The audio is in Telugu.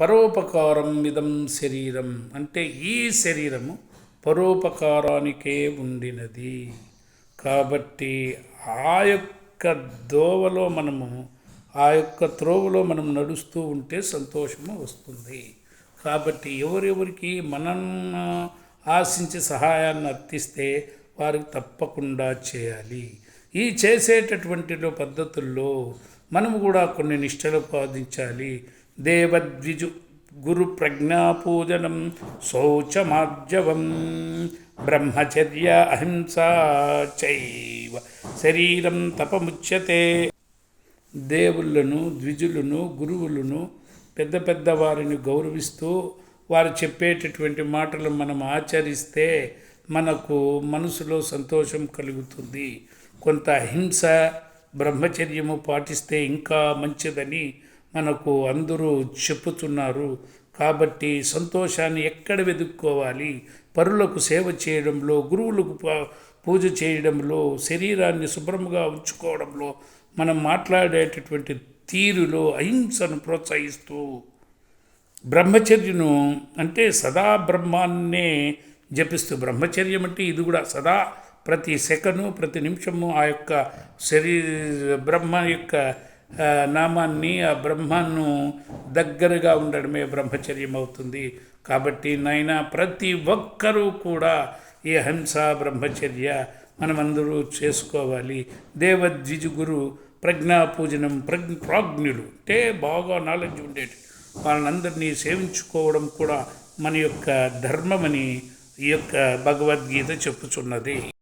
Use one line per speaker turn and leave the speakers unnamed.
పరోపకారం ఇదం శరీరం అంటే ఈ శరీరము పరోపకారానికే ఉండినది. కాబట్టి ఆ యొక్క దోవలో మనము ఆ యొక్క త్రోవలో మనం నడుస్తూ ఉంటే సంతోషము వస్తుంది. కాబట్టి ఎవరెవరికి మనం ఆశించి సహాయాన్ని అర్థిస్తే వారికి తప్పకుండా చేయాలి. ఈ చేసేటటువంటి పద్ధతుల్లో మనము కూడా కొన్ని నిష్టలు పాదించాలి దేవద్విజు గురు ప్రజ్ఞాపూజనం శౌచమార్జవం. బ్రహ్మచర్య అహింసా చైవ. శరీరం తపముచ్యతే. దేవుళ్ళను ద్విజులను గురువులను పెద్ద పెద్ద వారిని గౌరవిస్తూ వారు చెప్పేటటువంటి మాటలు మనం ఆచరిస్తే మనకు మనసులో సంతోషం కలుగుతుంది. కొంత హింస బ్రహ్మచర్యము పాటిస్తే ఇంకా మంచిదని మనకు అందరూ చెప్పుతున్నారు కాబట్టి సంతోషాన్ని ఎక్కడ వెతుక్కోవాలి? పరులకు సేవ చేయడంలో గురువులకు పూజ చేయడంలో శరీరాన్ని శుభ్రంగా ఉంచుకోవడంలో మనం మాట్లాడేటటువంటి తీరులో అహింసను ప్రోత్సహిస్తూ బ్రహ్మచర్యను అంటే సదా బ్రహ్మాన్నే జపిస్తూ బ్రహ్మచర్యం అంటే ఇది కూడా సదా ప్రతి సెకను ప్రతి నిమిషము ఆ యొక్క శరీర బ్రహ్మ యొక్క నామాన్ని ఆ బ్రహ్మను దగ్గరగా ఉండడమే బ్రహ్మచర్యం అవుతుంది కాబట్టి నాయన ప్రతి ఒక్కరూ కూడా ఈ అహింస బ్రహ్మచర్య మనమందరూ చేసుకోవాలి. దేవద్విజుగురు ప్రజ్ఞాపూజనం ప్రజ్ఞా పూజనం ప్రజ్ఞ ప్రాజ్ఞులు. అంటే బాగా నాలెడ్జ్ ఉండేది వాళ్ళందరినీ సేవించుకోవడం కూడా మన యొక్క ధర్మమని ఈ యొక్క భగవద్గీత చెప్పుచున్నది.